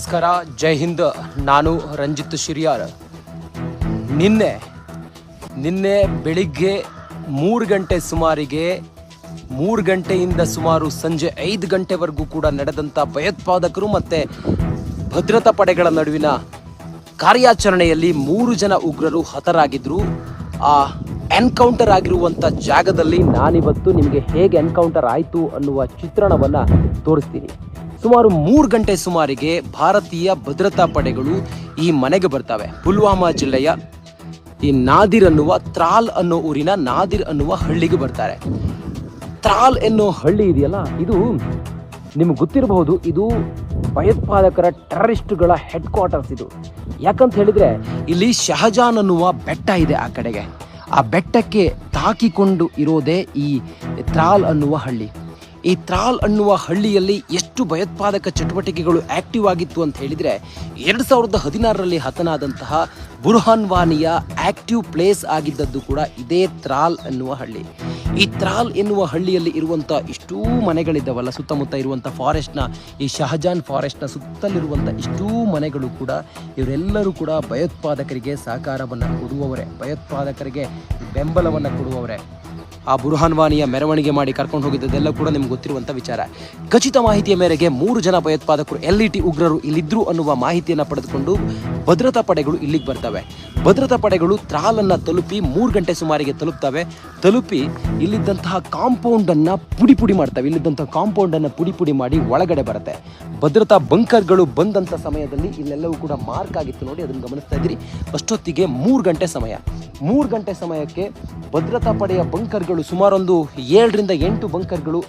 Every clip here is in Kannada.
ನಮಸ್ಕಾರ, ಜೈ ಹಿಂದ್. ನಾನು ರಂಜಿತ್ ಶಿರಿಯಾರ್. ನಿನ್ನೆ ನಿನ್ನೆ ಬೆಳಿಗ್ಗೆ ಮೂರು ಗಂಟೆ ಸುಮಾರಿಗೆ, ಮೂರು ಗಂಟೆಯಿಂದ ಸುಮಾರು ಸಂಜೆ ಐದು ಗಂಟೆವರೆಗೂ ಕೂಡ ನಡೆದಂಥ ಭಯೋತ್ಪಾದಕರು ಮತ್ತು ಭದ್ರತಾ ಪಡೆಗಳ ನಡುವಿನ ಕಾರ್ಯಾಚರಣೆಯಲ್ಲಿ ಮೂರು ಜನ ಉಗ್ರರು ಹತರಾಗಿದ್ದರು ಆ ಎನ್ಕೌಂಟರ್ ಆಗಿರುವಂಥ ಜಾಗದಲ್ಲಿ ನಾನಿವತ್ತು ನಿಮಗೆ ಹೇಗೆ ಎನ್ಕೌಂಟರ್ ಆಯಿತು ಅನ್ನುವ ಚಿತ್ರಣವನ್ನು ತೋರಿಸ್ತೀನಿ. ಸುಮಾರು ಮೂರು ಗಂಟೆ ಸುಮಾರಿಗೆ ಭಾರತೀಯ ಭದ್ರತಾ ಪಡೆಗಳು ಈ ಮನೆಗೆ ಬರ್ತವೆ. ಪುಲ್ವಾಮಾ ಜಿಲ್ಲೆಯ ಈ ನಾದಿರ್ ಅನ್ನುವ ತ್ರಾಲ್ ಅನ್ನೋ ಊರಿನ ನಾದಿರ್ ಅನ್ನುವ ಹಳ್ಳಿಗೆ ಬರ್ತಾರೆ. ತ್ರಾಲ್ ಎನ್ನುವ ಹಳ್ಳಿ ಇದೆಯಲ್ಲ, ಇದು ನಿಮ್ಗೆ ಗೊತ್ತಿರಬಹುದು, ಇದು ಭಯೋತ್ಪಾದಕರ ಟೆರರಿಸ್ಟ್ಗಳ ಹೆಡ್ ಕ್ವಾರ್ಟರ್ಸ್ ಇದು. ಯಾಕಂತ ಹೇಳಿದ್ರೆ, ಇಲ್ಲಿ ಶಹಜಾನ್ ಅನ್ನುವ ಬೆಟ್ಟ ಇದೆ ಆ ಕಡೆಗೆ. ಆ ಬೆಟ್ಟಕ್ಕೆ ತಾಕಿಕೊಂಡು ಇರೋದೇ ಈ ತ್ರಾಲ್ ಅನ್ನುವ ಹಳ್ಳಿ. ಈ ತ್ರಾಲ್ ಅನ್ನುವ ಹಳ್ಳಿಯಲ್ಲಿ ಎಷ್ಟು ಭಯೋತ್ಪಾದಕ ಚಟುವಟಿಕೆಗಳು ಆಕ್ಟಿವ್ ಆಗಿತ್ತು ಅಂತ ಹೇಳಿದ್ರೆ, ಎರಡು ಸಾವಿರದ ಹದಿನಾರರಲ್ಲಿ ಹತನಾದಂತಹ ಬುರ್ಹಾನ್ ವಾನಿಯ ಆಕ್ಟಿವ್ ಪ್ಲೇಸ್ ಆಗಿದ್ದದ್ದು ಕೂಡ ಇದೇ ತ್ರಾಲ್ ಅನ್ನುವ ಹಳ್ಳಿ. ಈ ತ್ರಾಲ್ ಎನ್ನುವ ಹಳ್ಳಿಯಲ್ಲಿ ಇರುವಂಥ ಇಷ್ಟೂ ಮನೆಗಳಿದ್ದಾವಲ್ಲ, ಸುತ್ತಮುತ್ತ ಇರುವಂಥ ಫಾರೆಸ್ಟ್ನ ಈ ಶಹಜಾನ್ ಫಾರೆಸ್ಟ್ನ ಸುತ್ತಲಿರುವಂಥ ಇಷ್ಟೂ ಮನೆಗಳು ಕೂಡ ಇವರೆಲ್ಲರೂ ಕೂಡ ಭಯೋತ್ಪಾದಕರಿಗೆ ಸಹಕಾರವನ್ನು ಕೊಡುವವರೇ, ಭಯೋತ್ಪಾದಕರಿಗೆ ಬೆಂಬಲವನ್ನು ಕೊಡುವವರೇ. ಆ ಬುರ್ಹಾನ್ ವಾನಿಯ ಮೆರವಣಿಗೆ ಮಾಡಿ ಕರ್ಕೊಂಡು ಹೋಗಿದ್ದದೆಲ್ಲ ಕೂಡ ನಿಮ್ಗೆ ಗೊತ್ತಿರುವಂಥ ವಿಚಾರ. ಖಚಿತ ಮಾಹಿತಿಯ ಮೇರೆಗೆ ಮೂರು ಜನ ಭಯೋತ್ಪಾದಕರು ಎಲ್ ಇ ಟಿ ಉಗ್ರರು ಇಲ್ಲಿದ್ರು ಅನ್ನುವ ಮಾಹಿತಿಯನ್ನು ಪಡೆದುಕೊಂಡು ಭದ್ರತಾ ಪಡೆಗಳು ಇಲ್ಲಿಗೆ ಬರ್ತವೆ. ಭದ್ರತಾ ಪಡೆಗಳು ತ್ರಾಲನ್ನು ತಲುಪಿ ಮೂರು ಗಂಟೆ ಸುಮಾರಿಗೆ ತಲುಪ್ತವೆ. ತಲುಪಿ ಇಲ್ಲಿದ್ದಂತಹ ಕಾಂಪೌಂಡನ್ನು ಪುಡಿ ಪುಡಿ ಮಾಡ್ತವೆ. ಇಲ್ಲಿದ್ದಂತಹ ಕಾಂಪೌಂಡನ್ನು ಪುಡಿ ಪುಡಿ ಮಾಡಿ ಒಳಗಡೆ ಬರುತ್ತೆ. ಭದ್ರತಾ ಬಂಕರ್ಗಳು ಬಂದಂಥ ಸಮಯದಲ್ಲಿ ಇಲ್ಲೆಲ್ಲವೂ ಕೂಡ ಮಾರ್ಕ್ ಆಗಿತ್ತು ನೋಡಿ, ಅದನ್ನು ಗಮನಿಸ್ತಾ ಇದ್ದೀರಿ. ಅಷ್ಟೊತ್ತಿಗೆ ಮೂರು ಗಂಟೆ ಸಮಯ. ಮೂರು ಗಂಟೆ ಸಮಯಕ್ಕೆ ಭದ್ರತಾ ಪಡೆಯ ಬಂಕರ್ಗಳು ಸುಮಾರೊಂದು ಏಳರಿಂದ ಎಂಟು ಬಂಕರ್ಗಳು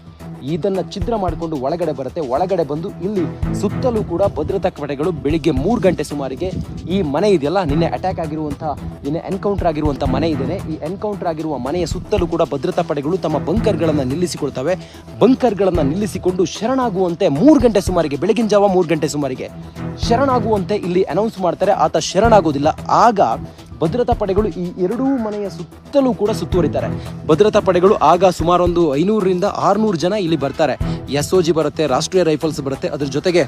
ಇದನ್ನು ಛಿದ್ರ ಮಾಡಿಕೊಂಡು ಒಳಗಡೆ ಬರುತ್ತೆ. ಒಳಗಡೆ ಬಂದು ಇಲ್ಲಿ ಸುತ್ತಲೂ ಕೂಡ ಭದ್ರತಾ ಪಡೆಗಳು ಬೆಳಿಗ್ಗೆ ಮೂರು ಗಂಟೆ ಸುಮಾರಿಗೆ ಈ ಮನೆ ಇದೆಯಲ್ಲ, ನಿನ್ನೆ ಅಟ್ಯಾಕ್ ಆಗಿರುವಂಥ, ನಿನ್ನೆ ಎನ್ಕೌಂಟರ್ ಆಗಿರುವಂಥ ಮನೆ ಇದೇನೆ. ಈ ಎನ್ಕೌಂಟರ್ ಆಗಿರುವ ಮನೆಯ ಸುತ್ತಲೂ ಕೂಡ ಭದ್ರತಾ ಪಡೆಗಳು ತಮ್ಮ ಬಂಕರ್ಗಳನ್ನು ನಿಲ್ಲಿಸಿಕೊಳ್ತವೆ. ಬಂಕರ್ಗಳನ್ನು ನಿಲ್ಲಿಸಿಕೊಂಡು ಶರಣಾಗುವಂತೆ ಮೂರು ಗಂಟೆ ಸುಮಾರಿಗೆ, ಬೆಳಗಿನ ಜಾವ ಮೂರು ಗಂಟೆ ಸುಮಾರಿಗೆ ಶರಣಾಗುವಂತೆ ಇಲ್ಲಿ ಅನೌನ್ಸ್ ಮಾಡ್ತಾರೆ. ಆತ ಶರಣಾಗೋದಿಲ್ಲ. ಆಗ ಭದ್ರತಾ ಪಡೆಗಳು ಈ ಎರಡೂ ಮನೆಯ ಸುತ್ತಲೂ ಕೂಡ ಸುತ್ತುವರಿತಾರೆ. ಭದ್ರತಾ ಪಡೆಗಳು ಆಗ ಸುಮಾರೊಂದು ಐನೂರರಿಂದ ಆರುನೂರು ಜನ ಇಲ್ಲಿ ಬರ್ತಾರೆ. ಎಸ್ ಒ ಜಿ ಬರುತ್ತೆ, ರಾಷ್ಟ್ರೀಯ ರೈಫಲ್ಸ್ ಬರುತ್ತೆ. ಅದ್ರ ಜೊತೆಗೆ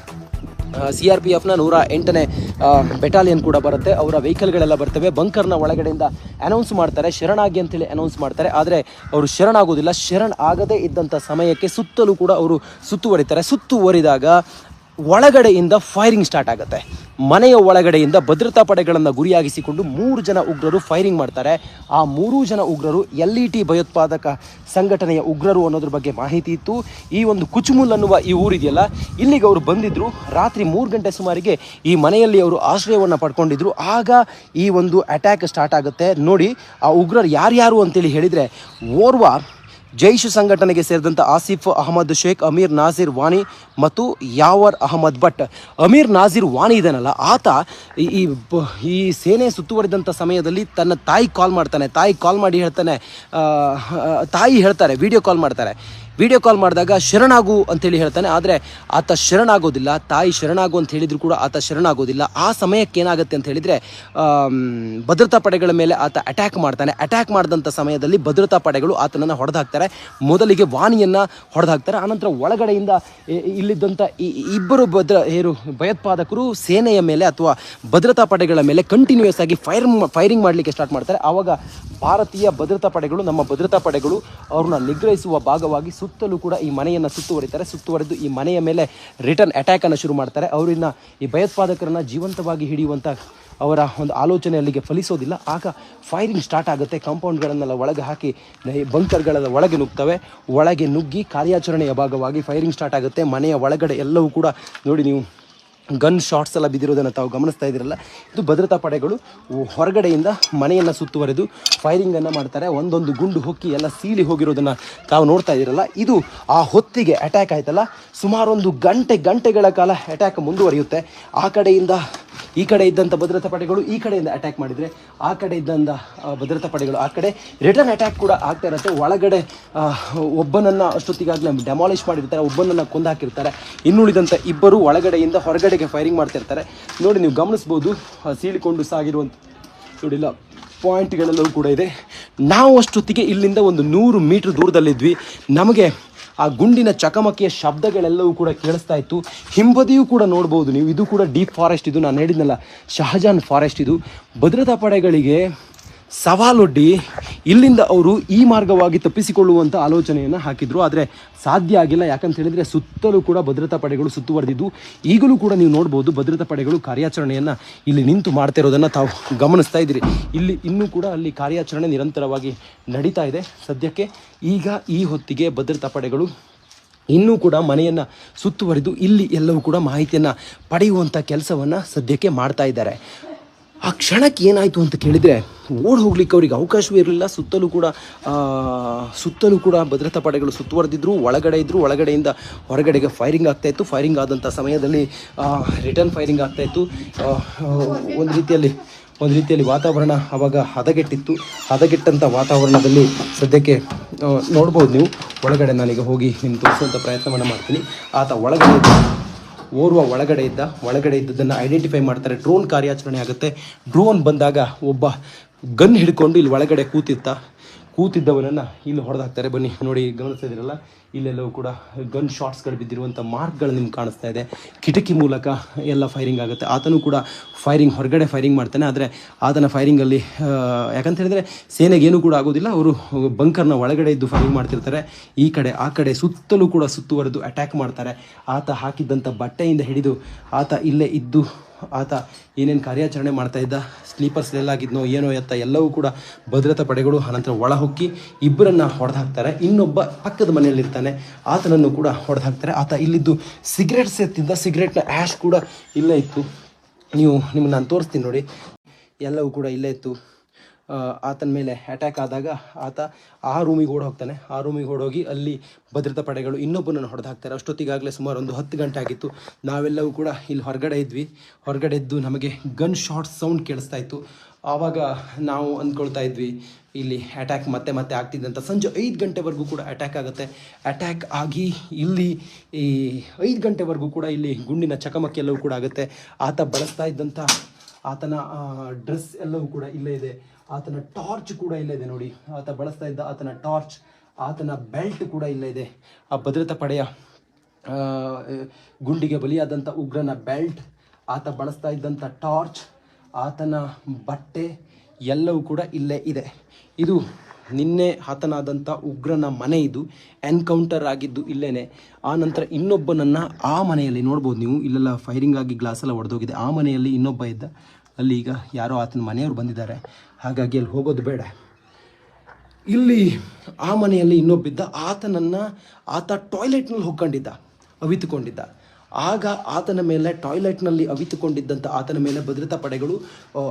ಸಿ ಆರ್ ಪಿ ಎಫ್ನ ನೂರ ಎಂಟನೇ ಬೆಟಾಲಿಯನ್ ಕೂಡ ಬರುತ್ತೆ. ಅವರ ವೆಹಿಕಲ್ಗಳೆಲ್ಲ ಬರ್ತವೆ. ಬಂಕರ್ನ ಒಳಗಡೆಯಿಂದ ಅನೌನ್ಸ್ ಮಾಡ್ತಾರೆ. ಶರಣಾಗಿ ಅಂತೇಳಿ ಅನೌನ್ಸ್ ಮಾಡ್ತಾರೆ. ಆದರೆ ಅವರು ಶರಣಾಗೋದಿಲ್ಲ. ಶರಣ್ ಆಗದೇ ಇದ್ದಂಥ ಸಮಯಕ್ಕೆ ಸುತ್ತಲೂ ಕೂಡ ಅವರು ಸುತ್ತುವರಿತಾರೆ. ಸುತ್ತುವರಿದಾಗ ಒಳಗಡೆಯಿಂದ ಫೈರಿಂಗ್ ಸ್ಟಾರ್ಟ್ ಆಗುತ್ತೆ. ಮನೆಯ ಒಳಗಡೆಯಿಂದ ಭದ್ರತಾ ಪಡೆಗಳನ್ನು ಗುರಿಯಾಗಿಸಿಕೊಂಡು ಮೂರು ಜನ ಉಗ್ರರು ಫೈರಿಂಗ್ ಮಾಡ್ತಾರೆ. ಆ ಮೂರೂ ಜನ ಉಗ್ರರು ಎಲ್ ಇ ಟಿ ಭಯೋತ್ಪಾದಕ ಸಂಘಟನೆಯ ಉಗ್ರರು ಅನ್ನೋದ್ರ ಬಗ್ಗೆ ಮಾಹಿತಿ ಇತ್ತು. ಈ ಒಂದು ಕುಚುಮುಲ್ ಅನ್ನುವ ಈ ಊರಿದೆಯಲ್ಲ, ಇಲ್ಲಿಗೆ ಅವರು ಬಂದಿದ್ದರು ರಾತ್ರಿ ಮೂರು ಗಂಟೆ ಸುಮಾರಿಗೆ ಈ ಮನೆಯಲ್ಲಿ ಅವರು ಆಶ್ರಯವನ್ನು ಪಡ್ಕೊಂಡಿದ್ರು. ಆಗ ಈ ಒಂದು ಅಟ್ಯಾಕ್ ಸ್ಟಾರ್ಟ್ ಆಗುತ್ತೆ. ನೋಡಿ, ಆ ಉಗ್ರರು ಯಾರ್ಯಾರು ಅಂತೇಳಿ ಹೇಳಿದರೆ, ಓರ್ವ ಜೈಷ್ ಸಂಘಟನೆಗೆ ಸೇರಿದಂಥ ಆಸಿಫ್ ಅಹಮದ್, ಶೇಖ್ ಅಮೀರ್, ನಾಸಿರ್, ವಾನಿ ಮತ್ತು ಯಾವರ್ ಅಹಮದ್ ಭಟ್. ಅಮೀರ್ ನಾಜೀರ್ ವಾಣಿ ಇದನಲ್ಲ, ಆತ ಈ- ಈ ಸೇನೆ ಸುತ್ತುವರಿದಂಥ ಸಮಯದಲ್ಲಿ ತನ್ನ ತಾಯಿ ಕಾಲ್ ಮಾಡ್ತಾನೆ. ತಾಯಿ ಕಾಲ್ ಮಾಡಿ ಹೇಳ್ತಾನೆ ತಾಯಿ ಹೇಳ್ತಾರೆ ವಿಡಿಯೋ ಕಾಲ್ ಮಾಡ್ತಾರೆ. ವಿಡಿಯೋ ಕಾಲ್ ಮಾಡಿದಾಗ ಶರಣಾಗು ಅಂತೇಳಿ ಹೇಳ್ತಾನೆ. ಆದರೆ ಆತ ಶರಣಾಗೋದಿಲ್ಲ, ತಾಯಿ ಶರಣಾಗು ಅಂತ ಹೇಳಿದ್ರು ಕೂಡ ಆತ ಶರಣಾಗೋದಿಲ್ಲ. ಆ ಸಮಯಕ್ಕೆ ಏನಾಗುತ್ತೆ ಅಂತ ಹೇಳಿದರೆ ಭದ್ರತಾ ಪಡೆಗಳ ಮೇಲೆ ಆತ ಅಟ್ಯಾಕ್ ಮಾಡ್ತಾನೆ. ಅಟ್ಯಾಕ್ ಮಾಡಿದಂಥ ಸಮಯದಲ್ಲಿ ಭದ್ರತಾ ಪಡೆಗಳು ಆತನನ್ನು ಹೊಡೆದಾಕ್ತಾರೆ. ಮೊದಲಿಗೆ ವಾಣಿಯನ್ನು ಹೊಡೆದಾಕ್ತಾರೆ. ಆನಂತರ ಒಳಗಡೆಯಿಂದ ಇಲ್ಲಿದ್ದಂಥ ಈ ಇಬ್ಬರು ಭದ್ರ ಏನು ಭಯೋತ್ಪಾದಕರು ಸೇನೆಯ ಮೇಲೆ ಅಥವಾ ಭದ್ರತಾ ಪಡೆಗಳ ಮೇಲೆ ಕಂಟಿನ್ಯೂಯಸ್ ಆಗಿ ಫೈರ್ ಫೈರಿಂಗ್ ಮಾಡಲಿಕ್ಕೆ ಸ್ಟಾರ್ಟ್ ಮಾಡ್ತಾರೆ. ಆವಾಗ ಭಾರತೀಯ ಭದ್ರತಾ ಪಡೆಗಳು, ನಮ್ಮ ಭದ್ರತಾ ಪಡೆಗಳು ಅವ್ರನ್ನ ನಿಗ್ರಹಿಸುವ ಭಾಗವಾಗಿ ಸುತ್ತಲೂ ಕೂಡ ಈ ಮನೆಯನ್ನು ಸುತ್ತುವರಿತಾರೆ. ಸುತ್ತುವರೆದು ಈ ಮನೆಯ ಮೇಲೆ ರಿಟರ್ನ್ ಅಟ್ಯಾಕನ್ನು ಶುರು ಮಾಡ್ತಾರೆ. ಅವರನ್ನ ಈ ಭಯೋತ್ಪಾದಕರನ್ನು ಜೀವಂತವಾಗಿ ಹಿಡಿಯುವಂಥ ಅವರ ಒಂದು ಆಲೋಚನೆ ಅಲ್ಲಿಗೆ ಫಲಿಸೋದಿಲ್ಲ. ಆಗ ಫೈರಿಂಗ್ ಸ್ಟಾರ್ಟ್ ಆಗುತ್ತೆ. ಕಾಂಪೌಂಡ್ಗಳನ್ನೆಲ್ಲ ಒಳಗೆ ಹಾಕಿ ಬಂಕರ್ಗಳೆಲ್ಲ ಒಳಗೆ ನುಗ್ತವೆ. ಒಳಗೆ ನುಗ್ಗಿ ಕಾರ್ಯಾಚರಣೆಯ ಭಾಗವಾಗಿ ಫೈರಿಂಗ್ ಸ್ಟಾರ್ಟ್ ಆಗುತ್ತೆ. ಮನೆಯ ಒಳಗಡೆ ಎಲ್ಲವೂ ಕೂಡ ನೋಡಿ ನೀವು ಗನ್ ಶಾಟ್ಸ್ ಎಲ್ಲ ಬಿದ್ದಿರೋದನ್ನು ತಾವು ಗಮನಿಸ್ತಾ ಇದ್ದೀರಲ್ಲ. ಇದು ಭದ್ರತಾ ಪಡೆಗಳು ಹೊರಗಡೆಯಿಂದ ಮನೆಯನ್ನು ಸುತ್ತುವರೆದು ಫೈರಿಂಗನ್ನು ಮಾಡ್ತಾರೆ. ಒಂದೊಂದು ಗುಂಡು ಹೊಕ್ಕಿ ಎಲ್ಲ ಸೀಲಿ ಹೋಗಿರೋದನ್ನು ತಾವು ನೋಡ್ತಾ ಇದ್ದೀರಲ್ಲ. ಇದು ಆ ಹೊತ್ತಿಗೆ ಅಟ್ಯಾಕ್ ಆಯ್ತಲ್ಲ. ಸುಮಾರೊಂದು ಗಂಟೆ, ಗಂಟೆಗಳ ಕಾಲ ಅಟ್ಯಾಕ್ ಮುಂದುವರಿಯುತ್ತೆ. ಆ ಕಡೆಯಿಂದ ಈ ಕಡೆ ಇದ್ದಂಥ ಭದ್ರತಾ ಪಡೆಗಳು ಈ ಕಡೆಯಿಂದ ಅಟ್ಯಾಕ್ ಮಾಡಿದರೆ, ಆ ಕಡೆ ಇದ್ದಂಥ ಭದ್ರತಾ ಪಡೆಗಳು ಆ ಕಡೆ ರಿಟರ್ನ್ ಅಟ್ಯಾಕ್ ಕೂಡ ಆಗ್ತಾ ಇರುತ್ತೆ. ಒಳಗಡೆ ಒಬ್ಬನನ್ನು ಅಷ್ಟೊತ್ತಿಗಾಗಲೇ ಡೆಮಾಲಿಷ್ ಮಾಡಿರ್ತಾರೆ, ಒಬ್ಬನನ್ನು ಕೊಂದು ಹಾಕಿರ್ತಾರೆ. ಇನ್ನುಳಿದಂಥ ಇಬ್ಬರು ಒಳಗಡೆಯಿಂದ ಹೊರಗಡೆಗೆ ಫೈರಿಂಗ್ ಮಾಡ್ತಿರ್ತಾರೆ ನೋಡಿ, ನೀವು ಗಮನಿಸ್ಬೋದು ಸೀಳಿಕೊಂಡು ಸಾಗಿರುವಂಥ ನೋಡಿಲ್ಲ ಪಾಯಿಂಟ್ಗಳೆಲ್ಲವೂ ಕೂಡ ಇದೆ. ನಾವು ಅಷ್ಟೊತ್ತಿಗೆ ಇಲ್ಲಿಂದ ಒಂದು ನೂರು ಮೀಟ್ರ್ ದೂರದಲ್ಲಿದ್ವಿ. ನಮಗೆ ಆ ಗುಂಡಿನ ಚಕಮಕಿಯ ಶಬ್ದಗಳೆಲ್ಲವೂ ಕೂಡ ಕೇಳಿಸ್ತಾ ಇತ್ತು. ಹಿಂಬದಿಯೂ ಕೂಡ ನೋಡ್ಬೋದು ನೀವು. ಇದು ಕೂಡ ಡೀಪ್ ಫಾರೆಸ್ಟ್ ಇದು. ನಾನು ಹೇಳಿದ್ನಲ್ಲ, ಶಹಜಾನ್ ಫಾರೆಸ್ಟ್ ಇದು. ಭದ್ರತಾ ಪಡೆಗಳಿಗೆ ಸವಾಲೊಡ್ಡಿ, ಇಲ್ಲಿಂದ ಅವರು ಈ ಮಾರ್ಗವಾಗಿ ತಪ್ಪಿಸಿಕೊಳ್ಳುವಂಥ ಆಲೋಚನೆಯನ್ನು ಹಾಕಿದ್ರು. ಆದರೆ ಸಾಧ್ಯ ಆಗಿಲ್ಲ. ಯಾಕಂತ ಹೇಳಿದರೆ ಸುತ್ತಲೂ ಕೂಡ ಭದ್ರತಾ ಪಡೆಗಳು ಸುತ್ತುವರೆದಿದ್ದು, ಈಗಲೂ ಕೂಡ ನೀವು ನೋಡ್ಬೋದು ಭದ್ರತಾ ಪಡೆಗಳು ಕಾರ್ಯಾಚರಣೆಯನ್ನು ಇಲ್ಲಿ ನಿಂತು ಮಾಡ್ತಾ ಇರೋದನ್ನು ತಾವು ಗಮನಿಸ್ತಾ ಇದ್ದೀರಿ. ಇಲ್ಲಿ ಇನ್ನೂ ಕೂಡ ಅಲ್ಲಿ ಕಾರ್ಯಾಚರಣೆ ನಿರಂತರವಾಗಿ ನಡೀತಾ ಇದೆ. ಸದ್ಯಕ್ಕೆ ಈಗ ಈ ಹೊತ್ತಿಗೆ ಭದ್ರತಾ ಪಡೆಗಳು ಇನ್ನೂ ಕೂಡ ಮನೆಯನ್ನು ಸುತ್ತುವರಿದು ಇಲ್ಲಿ ಎಲ್ಲವೂ ಕೂಡ ಮಾಹಿತಿಯನ್ನು ಪಡೆಯುವಂಥ ಕೆಲಸವನ್ನು ಸದ್ಯಕ್ಕೆ ಮಾಡ್ತಾ ಇದ್ದಾರೆ. ಆ ಕ್ಷಣಕ್ಕೆ ಏನಾಯಿತು ಅಂತ ಕೇಳಿದರೆ ಓಡ್ ಹೋಗ್ಲಿಕ್ಕೆ ಅವರಿಗೆ ಅವಕಾಶವೂ ಇರಲಿಲ್ಲ. ಸುತ್ತಲೂ ಕೂಡ ಸುತ್ತಲೂ ಕೂಡ ಭದ್ರತಾ ಪಡೆಗಳು ಸುತ್ತುವರೆದಿದ್ರು, ಒಳಗಡೆ ಇದ್ದರು ಒಳಗಡೆಯಿಂದ ಹೊರಗಡೆಗೆ ಫೈರಿಂಗ್ ಆಗ್ತಾಯಿತ್ತು ಫೈರಿಂಗ್ ಆದಂಥ ಸಮಯದಲ್ಲಿ ರಿಟರ್ನ್ ಫೈರಿಂಗ್ ಆಗ್ತಾಯಿತ್ತು ಒಂದು ರೀತಿಯಲ್ಲಿ ಒಂದು ರೀತಿಯಲ್ಲಿ ವಾತಾವರಣ ಆವಾಗ ಹದಗೆಟ್ಟಿತ್ತು. ಹದಗೆಟ್ಟಂಥ ವಾತಾವರಣದಲ್ಲಿ ಸದ್ಯಕ್ಕೆ ನೋಡ್ಬೋದು ನೀವು. ಒಳಗಡೆ ನಾನೀಗ ಹೋಗಿ ನಿಮ್ಗೆ ತೋರಿಸುವಂಥ ಪ್ರಯತ್ನವನ್ನು ಮಾಡ್ತೀನಿ. ಆತ ಒಳಗಡೆ ಓರ್ವ ಒಳಗಡೆ ಇದ್ದ, ಒಳಗಡೆ ಇದ್ದದನ್ನು ಐಡೆಂಟಿಫೈ ಮಾಡ್ತಾರೆ. ಡ್ರೋನ್ ಕಾರ್ಯಾಚರಣೆ ಆಗುತ್ತೆ. ಡ್ರೋನ್ ಬಂದಾಗ ಒಬ್ಬ ಗನ್ ಹಿಡ್ಕೊಂಡು ಇಲ್ಲಿ ಒಳಗಡೆ ಕೂತಿತ್ತ. ಕೂತಿದ್ದವನನ್ನು ಇಲ್ಲಿ ಹೊಡೆದಾಕ್ತಾರೆ. ಬನ್ನಿ, ನೋಡಿ ಗಮನಿಸ್ತಾ ಇದ್ದೀರಲ್ಲ ಇಲ್ಲೆಲ್ಲವೂ ಕೂಡ ಗನ್ ಶಾಟ್ಸ್ಗಳು ಬಿದ್ದಿರುವಂಥ ಮಾರ್ಕ್ಗಳು ನಿಮ್ಗೆ ಕಾಣಿಸ್ತಾ ಇದೆ. ಕಿಟಕಿ ಮೂಲಕ ಎಲ್ಲ ಫೈರಿಂಗ್ ಆಗುತ್ತೆ. ಆತನು ಕೂಡ ಫೈರಿಂಗ್ ಹೊರಗಡೆ ಫೈರಿಂಗ್ ಮಾಡ್ತಾನೆ. ಆದರೆ ಆತನ ಫೈರಿಂಗಲ್ಲಿ ಯಾಕಂತ ಹೇಳಿದ್ರೆ ಸೇನೆಗೆ ಏನೂ ಕೂಡ ಆಗೋದಿಲ್ಲ. ಅವರು ಬಂಕರ್ನ ಒಳಗಡೆ ಇದ್ದು ಫೈರಿಂಗ್ ಮಾಡ್ತಿರ್ತಾರೆ. ಈ ಕಡೆ, ಆ ಕಡೆ ಸುತ್ತಲೂ ಕೂಡ ಸುತ್ತುವರೆದು ಅಟ್ಯಾಕ್ ಮಾಡ್ತಾರೆ. ಆತ ಹಾಕಿದ್ದಂಥ ಬಟ್ಟೆಯಿಂದ ಹಿಡಿದು ಆತ ಇಲ್ಲೇ ಇದ್ದು, ಆತ ಏನೇನು ಕಾರ್ಯಾಚರಣೆ ಮಾಡ್ತಾ ಇದ್ದ ಸ್ಲೀಪರ್ಸ್ ಎಲ್ಲಾಗಿದ್ನೋ ಏನೋ ಎತ್ತ, ಎಲ್ಲವೂ ಕೂಡ ಭದ್ರತಾ ಪಡೆಗಳು ಆನಂತರ ಒಳಹೊಕ್ಕಿ ಹೊಕ್ಕಿ ಹೊಡೆದು ಹೊಡೆದಾಕ್ತಾರೆ ಇನ್ನೊಬ್ಬ ಪಕ್ಕದ ಮನೆಯಲ್ಲಿರ್ತಾನೆ. ಆತನನ್ನು ಕೂಡ ಹೊಡೆದಾಕ್ತಾರೆ. ಆತ ಇಲ್ಲಿದ್ದು ಸಿಗರೇಟ್ ಸೇರ್ತಿದ್ದ ಸಿಗರೇಟ್ನ ಆ್ಯಶ್ ಕೂಡ ಇಲ್ಲೇ ಇತ್ತು. ನೀವು ನಿಮ್ಗೆ ನಾನು ತೋರಿಸ್ತೀನಿ ನೋಡಿ. ಎಲ್ಲವೂ ಕೂಡ ಇಲ್ಲೇ ಇತ್ತು. ಆತನ ಮೇಲೆ ಅಟ್ಯಾಕ್ ಆದಾಗ ಆತ ಆ ರೂಮಿಗೆ ಓಡ್ ಹೋಗ್ತಾನೆ. ಆ ರೂಮಿಗೆ ಓಡೋಗಿ ಅಲ್ಲಿ ಭದ್ರತಾ ಪಡೆಗಳು ಇನ್ನೊಬ್ಬನನ್ನು ಹೊಡೆದು ಹಾಕ್ತಾರೆ ಅಷ್ಟೊತ್ತಿಗಾಗಲೇ ಸುಮಾರು ಒಂದು ಹತ್ತು ಗಂಟೆ ಆಗಿತ್ತು. ನಾವೆಲ್ಲವೂ ಕೂಡ ಇಲ್ಲಿ ಹೊರಗಡೆ ಇದ್ವಿ. ಹೊರಗಡೆ ಇದ್ದು ನಮಗೆ ಗನ್ ಶಾಟ್ ಸೌಂಡ್ ಕೇಳಿಸ್ತಾ ಇತ್ತು. ಆವಾಗ ನಾವು ಅಂದ್ಕೊಳ್ತಾ ಇದ್ವಿ, ಇಲ್ಲಿ ಅಟ್ಯಾಕ್ ಮತ್ತೆ ಮತ್ತೆ ಆಗ್ತಿದ್ದಂತ ಸಂಜೆ ಐದು ಗಂಟೆವರೆಗೂ ಕೂಡ ಅಟ್ಯಾಕ್ ಆಗುತ್ತೆ. ಅಟ್ಯಾಕ್ ಆಗಿ ಇಲ್ಲಿ ಈ ಐದು ಗಂಟೆವರೆಗೂ ಕೂಡ ಇಲ್ಲಿ ಗುಂಡಿನ ಚಕಮಕಿ ಎಲ್ಲವೂ ಕೂಡ ಆಗುತ್ತೆ. ಆತ ಬಳಸ್ತಾ ಇದ್ದಂಥ ಆತನ ಡ್ರೆಸ್ ಎಲ್ಲವೂ ಕೂಡ ಇಲ್ಲೇ ಇದೆ. ಆತನ ಟಾರ್ಚ್ ಕೂಡ ಇಲ್ಲೇ ಇದೆ ನೋಡಿ. ಆತ ಬಳಸ್ತಾ ಇದ್ದ ಆತನ ಟಾರ್ಚ್ ಆತನ ಬೆಲ್ಟ್ ಕೂಡ ಇಲ್ಲೇ ಇದೆ. ಆ ಭದ್ರತಾ ಪಡೆಯ ಗುಂಡಿಗೆ ಬಲಿಯಾದಂಥ ಉಗ್ರನ ಬೆಲ್ಟ್ ಆತ ಬಳಸ್ತಾ ಇದ್ದಂಥ ಟಾರ್ಚ್ ಆತನ ಬಟ್ಟೆ ಎಲ್ಲವೂ ಕೂಡ ಇಲ್ಲೇ ಇದೆ. ಇದು ನಿನ್ನೆ ಹತನಾದಂಥ ಉಗ್ರನ ಮನೆ ಇದು. ಎನ್ಕೌಂಟರ್ ಆಗಿದ್ದು ಇಲ್ಲೇನೆ. ಆ ನಂತರ ಇನ್ನೊಬ್ಬನನ್ನು ಆ ಮನೆಯಲ್ಲಿ ನೋಡ್ಬೋದು ನೀವು. ಇಲ್ಲೆಲ್ಲ ಫೈರಿಂಗ್ ಆಗಿ ಗ್ಲಾಸ್ ಎಲ್ಲ ಒಡೆದೋಗಿದೆ. ಆ ಮನೆಯಲ್ಲಿ ಇನ್ನೊಬ್ಬ ಇದ್ದ. ಅಲ್ಲಿ ಈಗ ಯಾರೋ ಆತನ ಮನೆಯವರು ಬಂದಿದ್ದಾರೆ. ಹಾಗಾಗಿ ಅಲ್ಲಿ ಹೋಗೋದು ಬೇಡ. ಇಲ್ಲಿ ಆ ಮನೆಯಲ್ಲಿ ಇನ್ನೊಬ್ಬಿದ್ದ ಆತನನ್ನು ಆತ ಟಾಯ್ಲೆಟ್ನಲ್ಲಿ ಹೋಗ್ಕೊಂಡಿದ್ದ ಅವಿತುಕೊಂಡಿದ್ದ. ಆಗ ಆತನ ಮೇಲೆ ಟಾಯ್ಲೆಟ್ನಲ್ಲಿ ಅವಿತುಕೊಂಡಿದ್ದಂಥ ಆತನ ಮೇಲೆ ಭದ್ರತಾ ಪಡೆಗಳು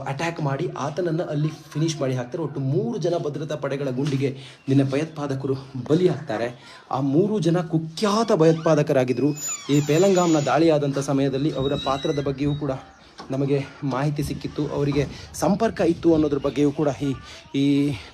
ಅಟ್ಯಾಕ್ ಮಾಡಿ ಆತನನ್ನು ಅಲ್ಲಿ ಫಿನಿಶ್ ಮಾಡಿ ಹಾಕ್ತಾರೆ. ಒಟ್ಟು ಮೂರು ಜನ ಭದ್ರತಾ ಪಡೆಗಳ ಗುಂಡಿಗೆ ನಿನ್ನ ಭಯೋತ್ಪಾದಕರು ಬಲಿ ಹಾಕ್ತಾರೆ. ಆ ಮೂರು ಜನ ಕುಖ್ಯಾತ ಭಯೋತ್ಪಾದಕರಾಗಿದ್ದರು ಈ ಪೇಲಂಗಾಮ್ನ ದಾಳಿಯಾದಂಥ ಸಮಯದಲ್ಲಿ ಅವರ ಪಾತ್ರದ ಬಗ್ಗೆಯೂ ಕೂಡ ನಮಗೆ ಮಾಹಿತಿ ಸಿಕ್ಕಿತ್ತು, ಅವರಿಗೆ ಸಂಪರ್ಕ ಇತ್ತು ಅನ್ನೋದ್ರ ಬಗ್ಗೆಯೂ ಕೂಡ ಈ ಈ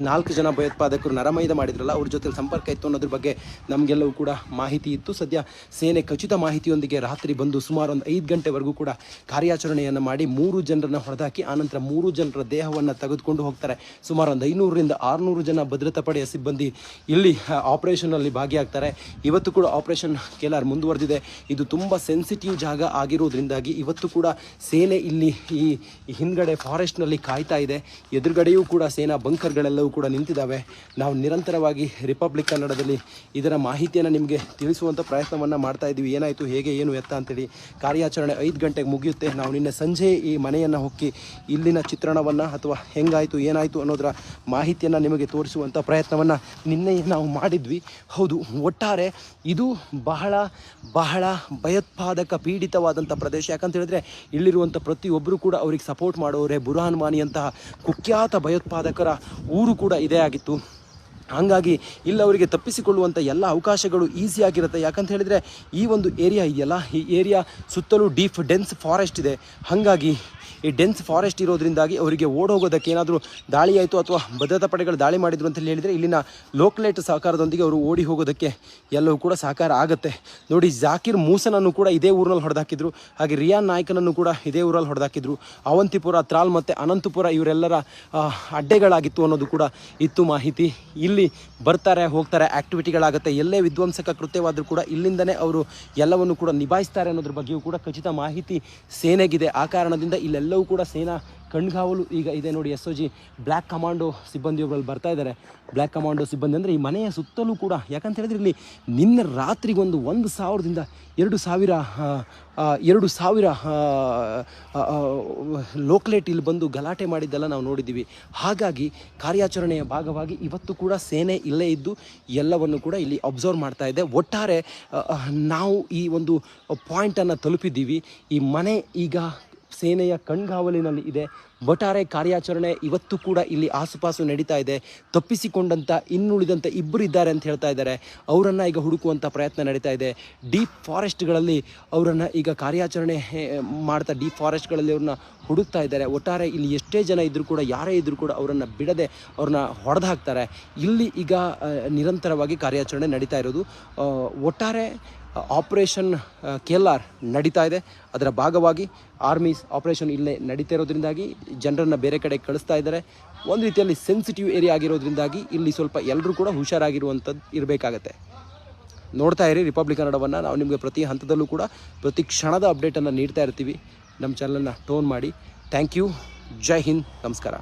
ನಾಲ್ಕು ಜನ ಭಯೋತ್ಪಾದಕರು ನರಮೈದ ಮಾಡಿದ್ರಲ್ಲ, ಅವ್ರ ಜೊತೆ ಸಂಪರ್ಕ ಇತ್ತು ಅನ್ನೋದ್ರ ಬಗ್ಗೆ ನಮಗೆಲ್ಲವೂ ಕೂಡ ಮಾಹಿತಿ ಇತ್ತು. ಸದ್ಯ ಸೇನೆ ಖಚಿತ ಮಾಹಿತಿಯೊಂದಿಗೆ ರಾತ್ರಿ ಬಂದು ಸುಮಾರು ಒಂದು ಐದು ಗಂಟೆವರೆಗೂ ಕೂಡ ಕಾರ್ಯಾಚರಣೆಯನ್ನು ಮಾಡಿ ಮೂರು ಜನರನ್ನು ಹೊಡೆದಾಕಿ, ಆನಂತರ ಮೂರು ಜನರ ದೇಹವನ್ನು ತೆಗೆದುಕೊಂಡು ಹೋಗ್ತಾರೆ. ಸುಮಾರು ಒಂದು ಐನೂರರಿಂದ ಆರುನೂರು ಜನ ಭದ್ರತಾ ಪಡೆಯ ಸಿಬ್ಬಂದಿ ಇಲ್ಲಿ ಆಪರೇಷನಲ್ಲಿ ಭಾಗಿಯಾಗ್ತಾರೆ. ಇವತ್ತು ಕೂಡ ಆಪರೇಷನ್ ಕೇಲಾರ್ ಮುಂದುವರೆದಿದೆ. ಇದು ತುಂಬ ಸೆನ್ಸಿಟಿವ್ ಜಾಗ ಆಗಿರೋದ್ರಿಂದಾಗಿ ಇವತ್ತು ಕೂಡ ಸೇನೆ ಇಲ್ಲಿ ಈ ಈ ಹಿಂದ್ಗಡೆ ಫಾರೆಸ್ಟ್ನಲ್ಲಿ ಕಾಯ್ತಾ ಇದೆ. ಎದುರುಗಡೆಯೂ ಕೂಡ ಸೇನಾ ಬಂಕರ್ಗಳೆಲ್ಲವೂ ಕೂಡ ನಿಂತಿದ್ದಾವೆ. ನಾವು ನಿರಂತರವಾಗಿ ರಿಪಬ್ಲಿಕ್ ಕನ್ನಡದಲ್ಲಿ ಇದರ ಮಾಹಿತಿಯನ್ನು ನಿಮಗೆ ತಿಳಿಸುವಂಥ ಪ್ರಯತ್ನವನ್ನು ಮಾಡ್ತಾ ಇದ್ದೀವಿ. ಏನಾಯಿತು, ಹೇಗೆ, ಏನು ಎತ್ತ ಅಂತೇಳಿ ಕಾರ್ಯಾಚರಣೆ ಐದು ಗಂಟೆಗೆ ಮುಗಿಯುತ್ತೆ. ನಾವು ನಿನ್ನೆ ಸಂಜೆ ಈ ಮನೆಯನ್ನು ಹೊಕ್ಕಿ ಇಲ್ಲಿನ ಚಿತ್ರಣವನ್ನು ಅಥವಾ ಹೆಂಗಾಯಿತು, ಏನಾಯಿತು ಅನ್ನೋದರ ಮಾಹಿತಿಯನ್ನು ನಿಮಗೆ ತೋರಿಸುವಂಥ ಪ್ರಯತ್ನವನ್ನು ನಿನ್ನೆ ನಾವು ಮಾಡಿದ್ವಿ. ಹೌದು, ಒಟ್ಟಾರೆ ಇದು ಬಹಳ ಬಹಳ ಭಯೋತ್ಪಾದಕ ಪೀಡಿತವಾದಂಥ ಪ್ರದೇಶ. ಯಾಕಂತ ಹೇಳಿದ್ರೆ ಇಲ್ಲಿರುವಂಥ ಪ್ರತಿಯೊಬ್ಬರು ಕೂಡ ಅವ್ರಿಗೆ ಸಪೋರ್ಟ್ ಮಾಡೋರೆ ಮಾನಿಯಂತಹ ಕುಖ್ಯಾತ ಭಯೋತ್ಪಾದಕರ ಊರು ಕೂಡ ಇದೇ ಆಗಿತ್ತು. ಹಾಗಾಗಿ ಇಲ್ಲಿ ಅವರಿಗೆ ತಪ್ಪಿಸಿಕೊಳ್ಳುವಂಥ ಎಲ್ಲ ಅವಕಾಶಗಳು ಈಸಿಯಾಗಿರುತ್ತೆ ಯಾಕಂತ ಹೇಳಿದರೆ ಈ ಒಂದು ಏರಿಯಾ ಇದೆಯಲ್ಲ, ಈ ಏರಿಯಾ ಸುತ್ತಲೂ ಡೀಪ್ ಡೆನ್ಸ್ ಫಾರೆಸ್ಟ್ ಇದೆ. ಹಾಗಾಗಿ ಈ ಡೆನ್ಸ್ ಫಾರೆಸ್ಟ್ ಇರೋದ್ರಿಂದಾಗಿ ಅವರಿಗೆ ಓಡೋಗೋದಕ್ಕೆ ಏನಾದರೂ ದಾಳಿ ಆಯಿತು ಅಥವಾ ಭದ್ರತಾ ಪಡೆಗಳು ದಾಳಿ ಮಾಡಿದ್ರು ಅಂತ ಹೇಳಿದರೆ ಇಲ್ಲಿನ ಲೋಕಲೇಟ್ ಸಹಕಾರದೊಂದಿಗೆ ಅವರು ಓಡಿ ಹೋಗೋದಕ್ಕೆ ಎಲ್ಲವೂ ಕೂಡ ಸಹಕಾರ ಆಗುತ್ತೆ. ನೋಡಿ, ಜಾಕಿರ್ ಮೂಸನನ್ನು ಕೂಡ ಇದೇ ಊರಿನಲ್ಲಿ ಹೊಡೆದಾಕಿದ್ರು. ಹಾಗೆ ರಿಯಾನ್ ನಾಯ್ಕನನ್ನು ಕೂಡ ಇದೇ ಊರಲ್ಲಿ ಹೊಡೆದಾಕಿದ್ರು. ಅವಂತಿಪುರ, ತ್ರಾಲ್ ಮತ್ತು ಅನಂತಪುರ ಇವರೆಲ್ಲರ ಅಡ್ಡೆಗಳಾಗಿತ್ತು ಅನ್ನೋದು ಕೂಡ ಇತ್ತು ಮಾಹಿತಿ ಇಲ್ಲಿ. ಇಲ್ಲಿ ಬರ್ತಾರೆ, ಹೋಗ್ತಾರೆ ಆ್ಯಕ್ಟಿವಿಟಿಗಳಾಗುತ್ತೆ ಎಲ್ಲೇ ವಿಧ್ವಂಸಕ ಕೃತ್ಯವಾದರೂ ಕೂಡ ಇಲ್ಲಿಂದನೇ ಅವರು ಎಲ್ಲವನ್ನು ಕೂಡ ನಿಭಾಯಿಸ್ತಾರೆ ಅನ್ನೋದ್ರ ಬಗ್ಗೆಯೂ ಕೂಡ ಖಚಿತ ಮಾಹಿತಿ ಸೇನೆಗಿದೆ. ಆ ಕಾರಣದಿಂದ ಇಲ್ಲೆಲ್ಲವೂ ಕೂಡ ಸೇನಾ ಕಣ್ಗಾವಲು ಈಗ ಇದೆ ನೋಡಿ S O G black commando ಸಿಬ್ಬಂದಿಯೊಬ್ಬರಲ್ಲಿ ಬರ್ತಾ ಇದ್ದಾರೆ. ಬ್ಲ್ಯಾಕ್ ಕಮಾಂಡೋ ಸಿಬ್ಬಂದಿ ಅಂದರೆ ಈ ಮನೆಯ ಸುತ್ತಲೂ ಕೂಡ, ಯಾಕಂತ ಹೇಳಿದ್ರೆ ಇಲ್ಲಿ ನಿನ್ನೆ ರಾತ್ರಿಗೊಂದು ಒಂದು ಸಾವಿರದಿಂದ ಎರಡು ಸಾವಿರ ಎರಡು ಸಾವಿರ ಲೋಕ್ಲೇಟ್ ಇಲ್ಲಿ ಬಂದು ಗಲಾಟೆ ಮಾಡಿದ್ದೆಲ್ಲ ನಾವು ನೋಡಿದ್ದೀವಿ. ಹಾಗಾಗಿ ಕಾರ್ಯಾಚರಣೆಯ ಭಾಗವಾಗಿ ಇವತ್ತು ಕೂಡ ಸೇನೆ ಇಲ್ಲೇ ಇದ್ದು ಎಲ್ಲವನ್ನು ಕೂಡ ಇಲ್ಲಿ ಅಬ್ಸರ್ವ್ ಮಾಡ್ತಾ ಇದೆ. ಒಟ್ಟಾರೆ ನಾವು ಈ ಒಂದು ಪಾಯಿಂಟನ್ನು ತಲುಪಿದ್ದೀವಿ. ಈ ಮನೆ ಈಗ ಸೇನೆಯ ಕಣ್ಗಾವಲಿನಲ್ಲಿ ಇದೆ. ಒಟ್ಟಾರೆ ಕಾರ್ಯಾಚರಣೆ ಇವತ್ತು ಕೂಡ ಇಲ್ಲಿ ಆಸುಪಾಸು ನಡೀತಾ ಇದೆ. ತಪ್ಪಿಸಿಕೊಂಡಂಥ ಇನ್ನುಳಿದಂಥ ಇಬ್ಬರು ಇದ್ದಾರೆ ಅಂತ ಹೇಳ್ತಾ ಇದ್ದಾರೆ. ಅವರನ್ನು ಈಗ ಹುಡುಕುವಂಥ ಪ್ರಯತ್ನ ನಡೀತಾ ಇದೆ. ಡೀಪ್ ಫಾರೆಸ್ಟ್ಗಳಲ್ಲಿ ಅವರನ್ನು ಈಗ ಕಾರ್ಯಾಚರಣೆ ಮಾಡ್ತಾ ಡೀಪ್ ಫಾರೆಸ್ಟ್ಗಳಲ್ಲಿ ಅವ್ರನ್ನ ಹುಡುಕ್ತಾ ಇದ್ದಾರೆ. ಒಟ್ಟಾರೆ ಇಲ್ಲಿ ಎಷ್ಟೇ ಜನ ಇದ್ದರೂ ಕೂಡ, ಯಾರೇ ಇದ್ದರೂ ಕೂಡ ಅವರನ್ನು ಬಿಡದೆ ಅವ್ರನ್ನ ಹೊಡೆದು ಹಾಕ್ತಾರೆ ಇಲ್ಲಿ ಈಗ ನಿರಂತರವಾಗಿ ಕಾರ್ಯಾಚರಣೆ ನಡೀತಾ ಇರೋದು. ಒಟ್ಟಾರೆ ಆಪರೇಷನ್ ಕೆ ಎಲ್ ಆರ್ ನಡೀತಾ ಇದೆ. ಅದರ ಭಾಗವಾಗಿ ಆರ್ಮೀಸ್ ಆಪರೇಷನ್ ಇಲ್ಲೇ ನಡೀತಾ ಇರೋದ್ರಿಂದಾಗಿ ಜನರನ್ನು ಬೇರೆ ಕಡೆ ಕಳಿಸ್ತಾ ಇದ್ದಾರೆ. ಒಂದು ರೀತಿಯಲ್ಲಿ ಸೆನ್ಸಿಟಿವ್ ಏರಿಯಾ ಆಗಿರೋದ್ರಿಂದಾಗಿ ಇಲ್ಲಿ ಸ್ವಲ್ಪ ಎಲ್ಲರೂ ಕೂಡ ಹುಷಾರಾಗಿರುವಂಥದ್ದು ಇರಬೇಕಾಗತ್ತೆ. ನೋಡ್ತಾ ಇರಿ ರಿಪಬ್ಲಿಕ್ ಕನ್ನಡವನ್ನು ನಾವು ನಿಮಗೆ ಪ್ರತಿ ಹಂತದಲ್ಲೂ ಕೂಡ ಪ್ರತಿ ಕ್ಷಣದ ಅಪ್ಡೇಟನ್ನು ನೀಡ್ತಾ ಇರ್ತೀವಿ. ನಮ್ಮ ಚಾನಲನ್ನು ಟೋನ್ ಮಾಡಿ. ಥ್ಯಾಂಕ್ ಯು ಜೈ ಹಿಂದ್ ನಮಸ್ಕಾರ.